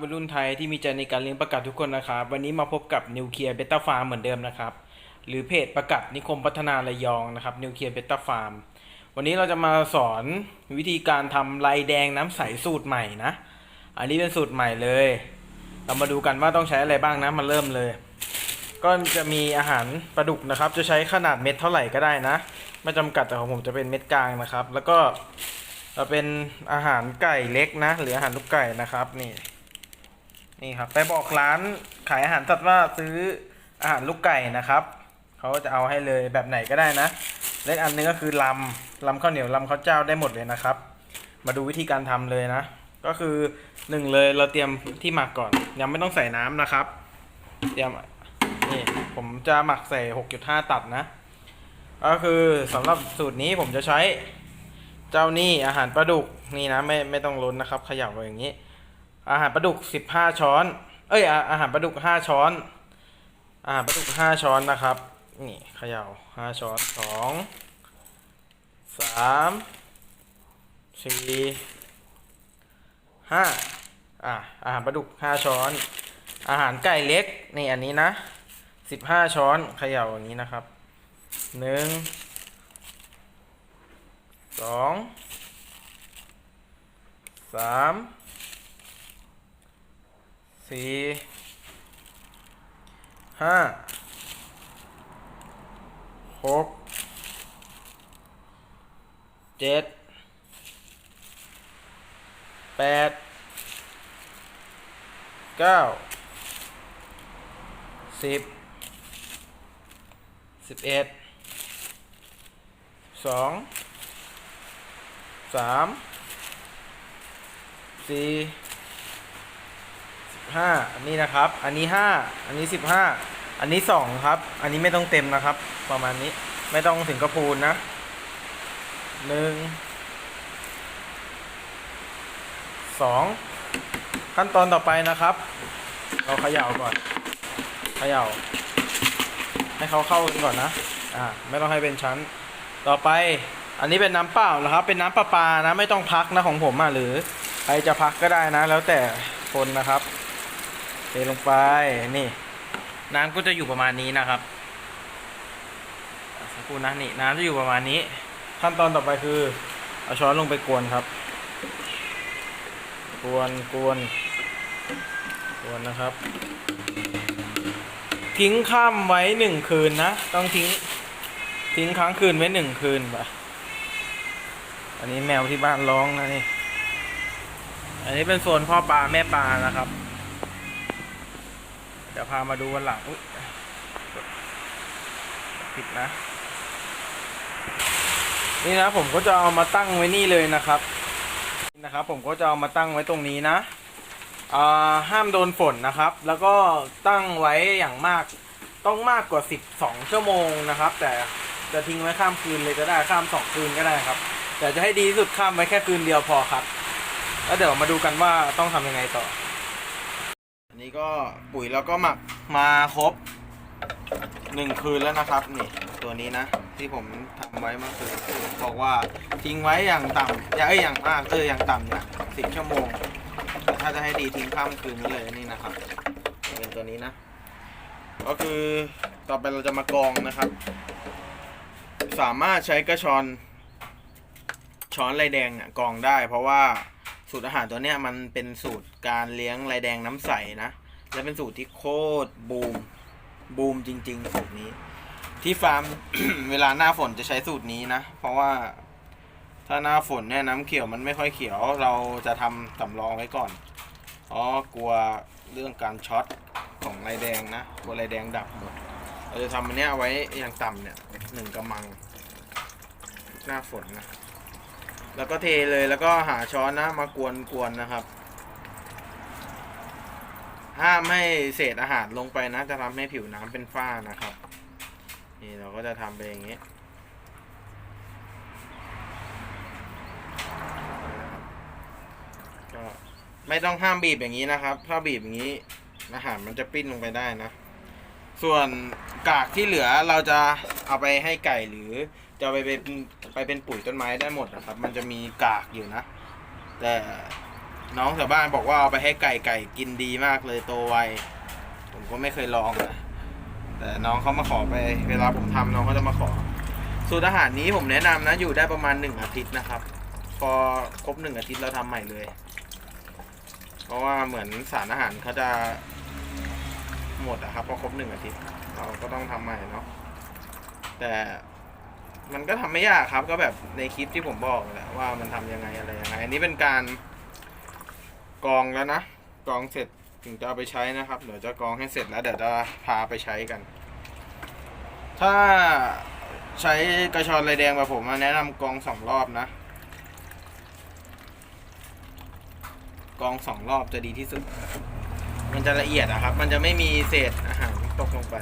วัยรุ่นไทยที่มีใจในการเลี้ยงประกัดทุกคนนะครับ วันนี้มาพบกับนิวเคลียร์เบต้าฟาร์มเหมือนเดิมนะครับ หรือเพจประกัดนิคมพัฒนาระยองนะครับนิวเคลียร์เบต้าฟาร์มวันนี้เราจะมาสอนวิธีการทำลายแดงน้ำใสสูตรใหม่นะ อันนี้เป็นสูตรใหม่เลย เรามาดูกันว่าต้องใช้อะไรบ้างนะมาเริ่มเลย ก็จะมีอาหารปลาดุกนะครับ จะใช้ขนาดเม็ดเท่าไหร่ก็ได้นะ ไม่จำกัดแต่ของผมจะเป็นเม็ดกลางนะครับ แล้วก็เราเป็นอาหารไก่เล็กนะ หรืออาหารลูกไก่นะครับนี่ นี่ครับไปบอกร้านขายอาหารสัตว์ว่าซื้ออาหารลูกไก่นะครับเขาจะเอาให้เลยแบบไหนก็ได้นะเล็กอันนึงก็คือลำลำข้าวเหนียวลำข้าวเจ้าได้หมดเลยนะครับ มาดูวิธีการทำเลยนะ ก็คือหนึ่งเลยเราเตรียมที่หมักก่อน ยังไม่ต้องใส่น้ำนะครับ เตรียมนี่ผมจะหมักใส่ 6.5 ตัดนะ ก็คือสำหรับสูตรนี้ผมจะใช้เจ้านี่อาหารปลาดุกนี่นะไม่ไม่ต้องล้นนะครับ ขย่าไว้อย่างนี้ อาหารปลาดุก15ช้อน เอ้ย อาหารปลาดุก5ช้อน อาหารปลาดุก5ช้อนนะครับ นี่เขย่า5ช้อน2 3 4 5อะอาหารปลาดุก5ช้อน อาหารไก่เล็ก นี่อันนี้นะ15ช้อนเขย่าอย่างนี้นะครับหนึ่งสองสาม สี่ห้าหกเจ็ดแปดเก้าสิบสิบเอ็ดสองสามสี่ ห้าอันนี้นะครับ อันนี้ห้าอันนี้สิบห้าอันนี้สองครับ อันนี้ไม่ต้องเต็มนะครับ ประมาณนี้ไม่ต้องถึงกระพูนนะหนึ่งสองขั้นตอนต่อไปนะครับ เราเขย่าก่อนเขย่า ให้เขาเข้ากันก่อนนะอ่าไม่ต้องให้เป็นชั้น ต่อไปอันนี้เป็นน้ำเปล่านะครับ เป็นน้ำประปานะ ไม่ต้องพักนะของผมอะหรือใครจะพักก็ได้นะ แล้วแต่คนนะครับ ทลงไปนี่ น้ำก็จะอยู่ประมาณนี้นะครับสักครู่นะนี่น้ำจะอยู่ประมาณนี้ ขั้นตอนต่อไปคือเอาช้อนลงไปกวนครับ กวนกวนกวนนะครับ ทิ้งข้ามไว้หนึ่งคืนนะ ต้องทิ้ง ทิ้งค้างคืนไว้หนึ่งคืนไปอันนี้แมวที่บ้านร้องนะนี่ อันนี้เป็นโซนพ่อปลาแม่ปลานะครับ เดี๋ยวพามาดูวันหลังอุ๊ยผิดนะ นี่นะผมก็จะเอามาตั้งไว้นี่เลยนะครับนนะครับ ผมก็จะเอามาตั้งไว้ตรงนี้นะอ่าห้ามโดนฝนนะครับ แล้วก็ตั้งไว้อย่างมากต้องมากกว่า 12 ชั่วโมงนะครับ แต่จะทิ้งไว้ข้ามคืนเลยก็ได้ข้ามสองคืนก็ได้ครับ แต่จะให้ดีที่สุดข้ามไว้แค่คืนเดียวพอครับ แล้วเดี๋ยวมาดูกันว่าต้องทำยังไงต่อ นี้ก็ปุ๋ยแล้วก็หมักมาครบหนึ่งคืนแล้วนะครับนี่ตัวนี้นะ ที่ผมทำไว้เมื่อคืนบอกว่าทิ้งไว้อย่างต่ำอย่าเอ้ยอย่างมากเอออย่างต่ำเนี่ยสิบชั่วโมงแต่ถ้าจะให้ดีทิ้งข้ามคืนนี้เลยนี่นะครับเป็นตัวนี้นะ ก็คือต่อไปเราจะมากรองนะครับ สามารถใช้กระชอนช้อนลายแดงอะกรองได้ เพราะว่า สูตรอาหารตัวเนี้ยมันเป็นสูตรการเลี้ยงลายแดงน้ำใสนะ และเป็นสูตรที่โคตรบูมบูมจริงๆสูตรนี้ ที่ฟาร์ม เวลาหน้าฝนจะใช้สูตรนี้นะ เพราะว่าถ้าหน้าฝนเนี่ยน้ำเขียวมันไม่ค่อยเขียว เราจะทำสำรองไว้ก่อนเพราะกลัวเรื่องการช็อตของลายแดงนะกลัวลายแดงดับหมดเราจะทำอันเนี้ยไว้อย่างต่ำเนี่ยหนึ่งกระมัง หน้าฝนนะ แล้วก็เทเลยแล้วก็หาช้อนนะมากวนกวนนะครับ ห้ามให้เศษอาหารลงไปนะ จะทำให้ผิวน้ำเป็นฝ้านะครับ นี่เราก็จะทำไปอย่างนี้ก็ไม่ต้องห้ามบีบอย่างนี้นะครับ ถ้าบีบอย่างนี้อาหารมันจะปิ้นลงไปได้นะ ส่วนกากที่เหลือเราจะเอาไปให้ไก่หรือ จะไปเป็นไปเป็นปุ๋ยต้นไม้ได้หมดนะครับ มันจะมีกากอยู่นะ แต่น้องแถวบ้านบอกว่าเอาไปให้ไก่ไก่กินดีมากเลยโตไวผมก็ไม่เคยลองนะแต่น้องเขามาขอไปเวลาผมทำน้องเขาจะมาขอ สูตรอาหารนี้ผมแนะนำนะ อยู่ได้ประมาณหนึ่งอาทิตย์นะครับ พอครบหนึ่งอาทิตย์เราทำใหม่เลย เพราะว่าเหมือนสารอาหารเขาจะหมดอะครับพอครบหนึ่งอาทิตย์ เราก็ต้องทำใหม่เนาะแต่ มันก็ทำไม่ยากครับ ก็แบบในคลิปที่ผมบอกแหละว่ามันทำยังไงอะไรยังไง อันนี้เป็นการกรองแล้วนะกรองเสร็จถึงจะเอาไปใช้นะครับ เดี๋ยวจะกรองให้เสร็จแล้วเดี๋ยวจะพาไปใช้กัน ถ้าใช้กระชอนลายแดงแบบผมแนะนำกรองสองรอบนะกรองสองรอบจะดีที่สุด มันจะละเอียดอะครับ มันจะไม่มีเศษอาหารตกลงไป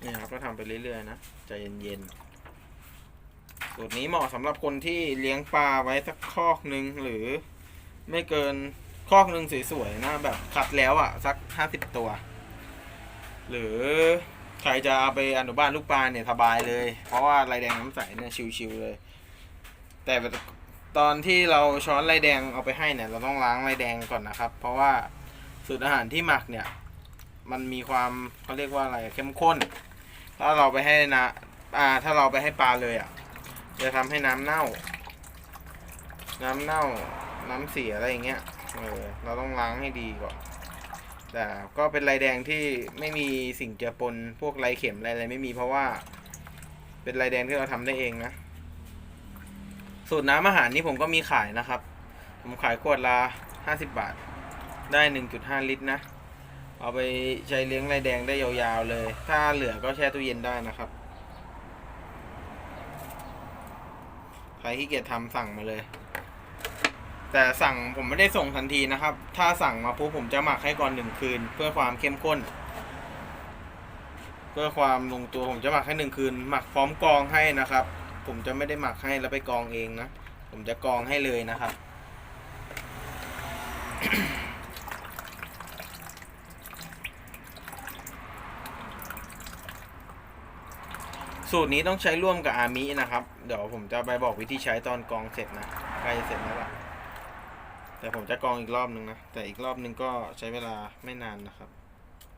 เนี่ยครับก็ทำไป เรื่อยๆนะใจเย็นๆสูตรนี้เหมาะสำหรับคนที่เลี้ยงปลาไว้สักคอกหนึ่งหรือไม่เกินคอกหนึ่งสวยๆนะแบบคัดแล้วอะ่ะสักห้าสิบตัว หรือใครจะเอาไปอนุบาลลูกปลาเนี่ยสบายเลย เพราะว่าลายแดงน้ำใสเนี่ยชิวๆเลย แต่ตอนที่เราช้อนลายแดงเอาไปให้เนี่ย เราต้องล้างลายแดงก่อนนะครับ เพราะว่าสูตรอาหารที่หมักเนี่ย มันมีความเขาเรียกว่าอะไรเข้มข้น ถ้าเราไปให้นะอ่า ถ้าเราไปให้ปลาเลยอะ จะทำให้น้ำเน่า น้ำเน่า น้ำเสียอะไรอย่างเงี้ย เออ เราต้องล้างให้ดีก่อน แต่ก็เป็นลายแดงที่ไม่มีสิ่งเจือปน พวกลายเข็มอะไรอะไรไม่มีเพราะว่า เป็นลายแดงที่เราทำได้เองนะ สูตรน้ำอาหารนี่ผมก็มีขายนะครับ ผมขายขวดละห้าสิบบาท ได้หนึ่งจุดห้าลิตรนะ เอาไปใช้เลี้ยงลายแดงได้ยาวๆเลย ถ้าเหลือก็แช่ตู้เย็นได้นะครับ ใครที่เกียจทำสั่งมาเลย แต่สั่งผมไม่ได้ส่งทันทีนะครับ ถ้าสั่งมาปุ๊บผมจะหมักให้ก่อนหนึ่งคืน เพื่อความเข้มข้น เพื่อความลงตัวผมจะหมักให้หนึ่งคืน หมักพร้อมกรองให้นะครับ ผมจะไม่ได้หมักให้แล้วไปกรองเองนะ ผมจะกรองให้เลยนะครับ สูตรนี้ต้องใช้ร่วมกับอามินะครับ เดี๋ยวผมจะไปบอกวิธีใช้ตอนกองเสร็จนะใกล้จะเสร็จแล้วล่ะแต่ผมจะกองอีกรอบนึงนะ แต่อีกรอบนึงก็ใช้เวลาไม่นานนะครับ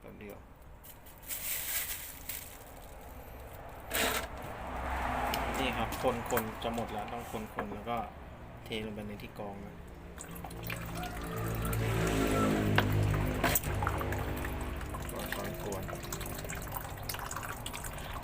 แป๊บเดียวนี่ครับคนคนจะหมดแล้วต้องคนคนแล้วก็เทลงไปในที่กองนะ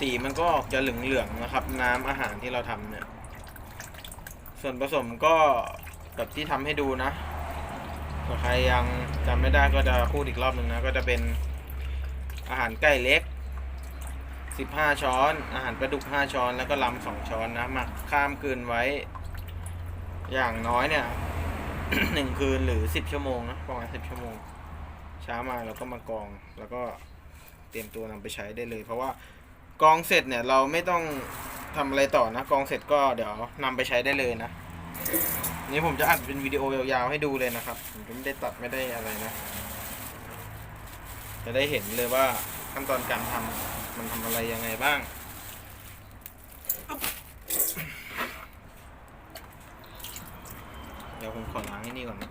สีมันก็ออกจะเหลืองๆนะครับ น้ำอาหารที่เราทำเนี่ย ส่วนผสมก็แบบที่ทำให้ดูนะถ้าใครยังจำไม่ได้ก็จะพูดอีกรอบหนึ่งนะ ก็จะเป็นอาหารไก่เล็ก 15 ช้อน อาหารปลาดุก 5 ช้อน แล้วก็ลำ2ช้อนนะหมักข้ามคืนไว้ อย่างน้อยเนี่ยหนึ่งคืนหรือ 10 ชั่วโมงนะประมาณ10 ชั่วโมง เช้ามาเราก็มากรองแล้วก็เตรียมตัวนำไปใช้ได้เลย เพราะว่า กองเสร็จเนี่ยเราไม่ต้องทำอะไรต่อนะ กองเสร็จก็เดี๋ยวนำไปใช้ได้เลยนะ นี่ผมจะอัดเป็นวิดีโอยาวๆให้ดูเลยนะครับ ผมไม่ได้ตัดไม่ได้อะไรนะ จะได้เห็นเลยว่าขั้นตอนการทำมันทำอะไรยังไงบ้างเดี๋ยวผมขอล้างให้นี่ก่อนนะ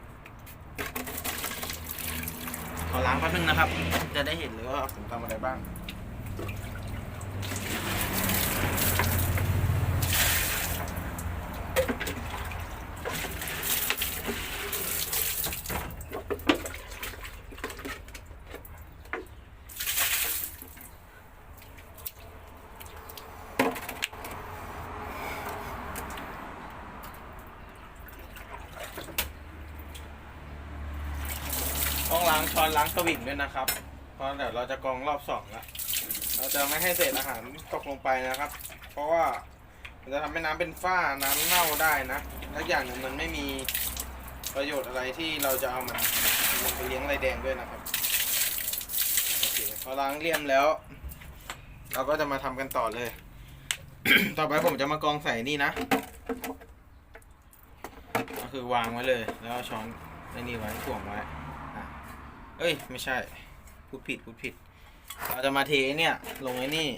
ขอล้างแป๊บนึงนะครับ จะได้เห็นเลยว่าผมทำอะไรบ้างางช้อนล้างสวิงด้วยนะครับ เพราะเดี๋ยวเราจะกรองรอบสองแล้วเราจะไม่ให้เศษอาหารตกลงไปนะครับ เพราะว่ามันจะทำให้น้ำเป็นฝ้าน้ำเน่าได้นะและอย่างหนึ่งมันไม่มีประโยชน์อะไรที่เราจะเอามันลงไปเลี้ยงไรแดงด้วยนะครับโอเคพอล้างเลี่ยมแล้ว เราก็จะมาทำกันต่อเลย ต่อไปผมจะมากรองใส่นี่นะ ก็คือวางไว้เลย แล้วช้อนไปอ้นี่ไว้ถ่วงไว้ เอ้ย ไม่ใช่พูดผิดพูดผิด เราจะมาเทเนี่ย ลงไอ้นี่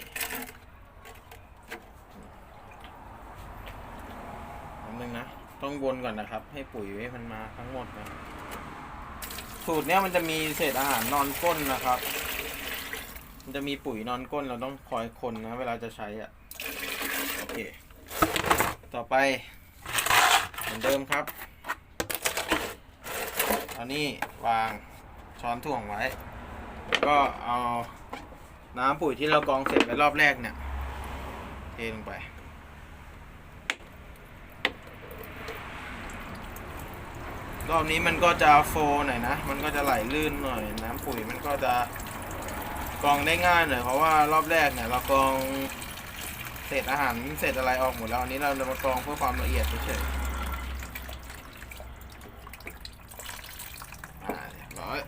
แป๊บนึงนะ ต้องวนก่อนนะครับ ให้ปุ๋ยมันมาทั้งหมดนะ สูตรเนี้ยมันจะมีเศษอาหารนอนก้นนะครับ มันจะมีปุ๋ยนอนก้นเราต้องคอยคนนะ เวลาจะใช้อะ โอเค ต่อไป เหมือนเดิมครับอานี่วาง ช้อนถ่วงไว้แล้วก็เอาน้ำปุ๋ยที่เรากรองเสร็จไปรอบแรกเนี่ย เทลงไป รอบนี้มันก็จะโฟหน่อยนะ มันก็จะไหลลื่นหน่อย น้ำปุ๋ยมันก็จะกรองได้ง่ายหน่อยเพราะว่ารอบแรกเนี่ย เรากรองเศษอาหารเศษอะไรออกหมดแล้วอันนี้เราจะมากรองเพื่อความละเอียดเฉยๆอ่าเรียบร้อย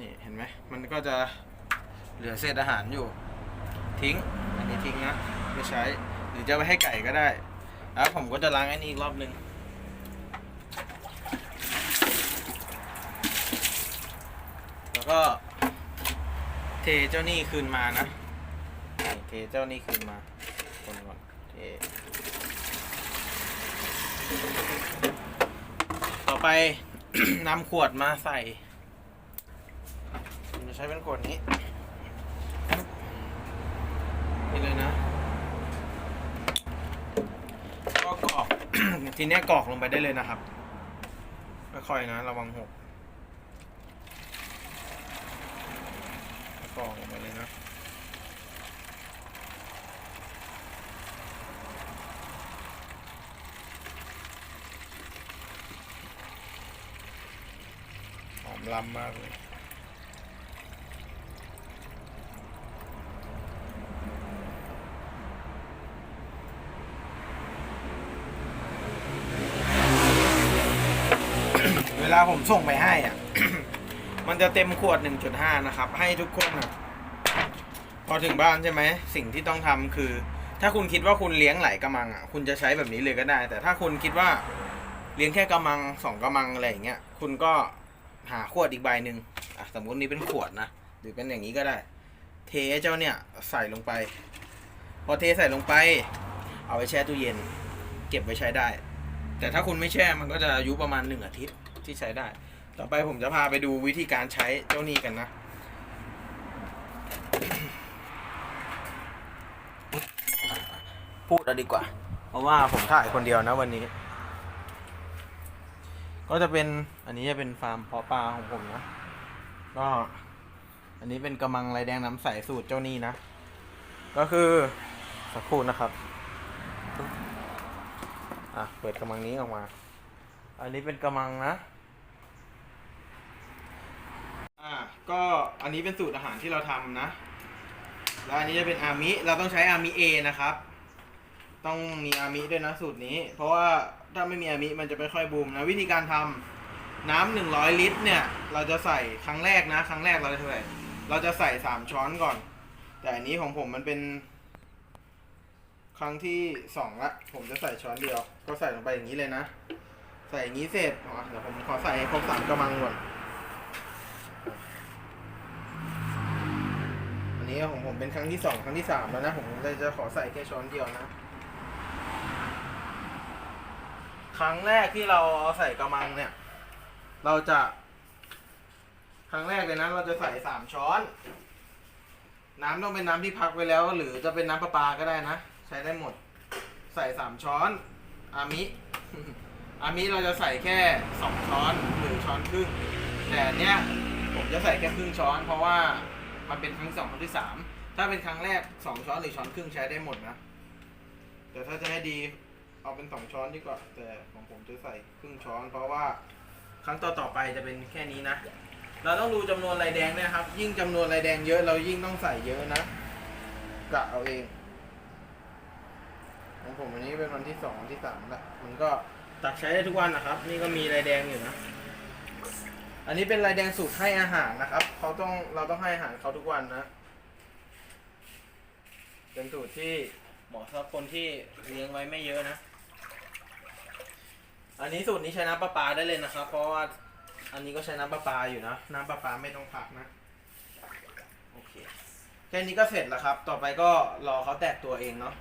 นี่เห็นไหม มันก็จะ เศษอาหารอยู่ ทิ้ง อันนี้ทิ้งนะไม่ใช้ หรือจะไปให้ไก่ก็ได้แล้วผมก็จะล้างอันนี้อีกรอบหนึ่งแล้วก็ เทเจ้านี่คืนมานะเทเจ้านี่คืนมาคนก่อนเทต่อไปนำขวดมาใส่ผมจะใช้เป็นขวดนี้ นี่ เลยนะ ก็กรอก ทีเนี้ยกรอกลงไปได้เลยนะครับค่อยๆนะ ระวังหกกรอกลงไปเลยนะหอมลำมากเลย เวลา ผมส่งไปให้อะ มันจะเต็มขวด 1.5 นะครับ ให้ทุกคนอะพอถึงบ้านใช่ไหม สิ่งที่ต้องทำคือ ถ้าคุณคิดว่าคุณเลี้ยงหลายกระมังอะ คุณจะใช้แบบนี้เลยก็ได้ แต่ถ้าคุณคิดว่าเลี้ยงแค่กระมังสองกระมังอะไรอย่างเงี้ย คุณก็หาขวดอีกใบหนึ่งอะสมมตินี้เป็นขวดนะ หรือเป็นอย่างนี้ก็ได้ เทเจ้าเนี่ยใส่ลงไป พอเทใส่ลงไป เอาไปแช่ตู้เย็น เก็บไว้ใช้ได้ แต่ถ้าคุณไม่แช่มันก็จะอายุประมาณหนึ่งอาทิตย์ ที่ใช้ได้ ต่อไปผมจะพาไปดูวิธีการใช้เจ้านี้กันนะ พูดเอาดีกว่า เพราะว่าผมถ่ายคนเดียวนะวันนี้ ก็จะเป็นอันนี้จะเป็นฟาร์มเพาะปลาของผมนะ ก็อันนี้เป็นกำมังลายแดงน้ำใสสูตรเจ้านี้นะ ก็คือสักครู่นะครับ อะ เปิดกำมังนี้ออกมา อันนี้เป็นกำมังนะ อ่า ก็อันนี้เป็นสูตรอาหารที่เราทำนะ แล้วอันนี้จะเป็นอามิ เราต้องใช้อามิเอนะครับ ต้องมีอามิด้วยนะสูตรนี้ เพราะว่าถ้าไม่มีอามิมันจะไม่ค่อยบูมนะ วิธีการทำน้ำหนึ่งร้อยลิตรเนี่ย เราจะใส่ครั้งแรกนะ ครั้งแรกเราจะเท่เราจะใส่สามช้อนก่อน แต่อันนี้ของผมมันเป็น ครั้งที่สองละ ผมจะใส่ช้อนเดียว ก็ใส่ลงไปอย่างนี้เลยนะ ใส่อย่างนี้เสร็จเดี๋ยวผมขอใส่ครบสามกระมังก่อน นนี้ของผมเป็นครั้งที่สองครั้งที่สามแล้วนะ ผมเลยจะขอใส่แค่ช้อนเดียวนะ ครั้งแรกที่เราเอาใส่กระมังเนี่ย เราจะ ครั้งแรกเลยนะ เราจะใส่สามช้อน น้ำต้องเป็นน้ำที่พักไว้แล้ว หรือจะเป็นน้ำประปาก็ได้นะ ใช้ได้หมด ใส่สามช้อนอามิอามิเราจะใส่แค่สองช้อนหรือช้อนครึ่งแต่อันเนี้ยผมจะใส่แค่ครึ่งช้อนเพราะว่า มันเป็นครั้งที่สองครั้งที่สามถ้าเป็นครั้งแรกสองช้อนหรือช้อนครึ่งใช้ได้หมดนะ แต่ถ้าจะให้ดีเอาเป็นสองช้อนดีกว่า แต่ของผมจะใส่ครึ่งช้อน เพราะว่าครั้งต่อต่อๆไปจะเป็นแค่นี้นะ เราต้องดูจำนวนลายแดงนะครับ ยิ่งจำนวนลายแดงเยอะเรายิ่งต้องใส่เยอะนะกะเอาเองของผมอันนี้เป็นวันที่สองวันที่สามละมันก็ตักใช้ได้ทุกวันนะครับ นี่ก็มีลายแดงอยู่นะ อันนี้เป็นลายแดงสูตรให้อาหารนะครับเขาต้องเราต้องให้อาหารเขาทุกวันนะ เป็นสูตรที่เหมาะสำหรับคนที่เลี้ยงไว้ไม่เยอะนะ อันนี้สูตรนี้ใช้น้ำประปาได้เลยนะครับ เพราะว่าอันนี้ก็ใช้น้ำประปาอยู่นะ น้ำประปาไม่ต้องพักนะโอเคแค่นี้ก็เสร็จแล้วครับ ต่อไปก็รอเขาแตกตัวเองเนาะ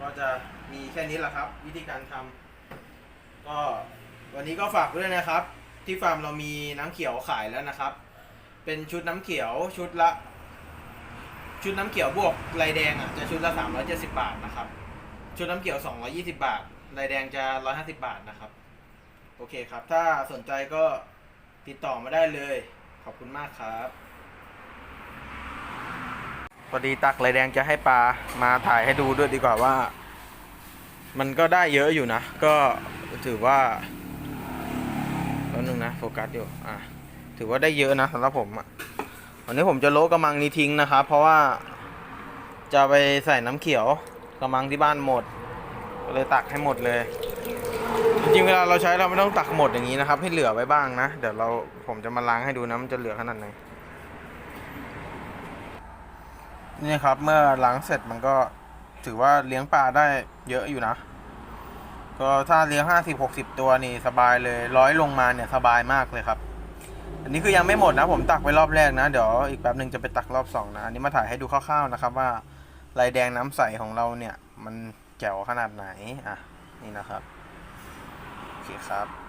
ก็จะมีแค่นี้แหละครับ วิธีการทำก็วันนี้ก็ฝากด้วยนะครับ ที่ฟาร์มเรามีน้ำเขียวขายแล้วนะครับ เป็นชุดน้ำเขียวชุดละ ชุดน้ำเขียวบวกลายแดงอะจะชุดละ370 บาทนะครับ ชุดน้ำเขียว 220 บาทลายแดงจะ 150 บาทนะครับ โอเคครับ ถ้าสนใจก็ติดต่อมาได้เลย ขอบคุณมากครับพอดีตักลายแดงจะให้ปลามาถ่ายให้ดูด้วยดีกว่าว่า มันก็ได้เยอะอยู่นะ ก็ถือว่า แป๊บนึงนะโฟกัสอยู่อะถือว่าได้เยอะนะสำหรับผมอะวันนี้ผมจะโละกระมังนี้ทิ้งนะครับเพราะว่าจะไปใส่น้ำเขียวกระมังที่บ้านหมด ก็เลยตักให้หมดเลย จริงๆเวลาเราใช้เราไม่ต้องตักหมดอย่างนี้นะครับ ให้เหลือไว้บ้างนะ เดี๋ยวเราผมจะมาล้างให้ดูนะมันจะเหลือขนาดไหนนี่ครับเมื่อล้างเสร็จมันก็ถือว่าเลี้ยงปลาได้เยอะอยู่นะ ก็ถ้าเลี้ยงห้าสิบหกสิบตัวนี่สบายเลยร้อยลงมาเนี่ยสบายมากเลยครับ อันนี้คือยังไม่หมดนะผมตักไปรอบแรกนะ เดี๋ยวอีกแป๊บหนึ่งจะไปตักรอบสองนะ อันนี้มาถ่ายให้ดูคร่าวๆนะครับว่าลายแดงน้ำใสของเราเนี่ย มันแจ๋วขนาดไหนอะนี่นะครับโอเคครับ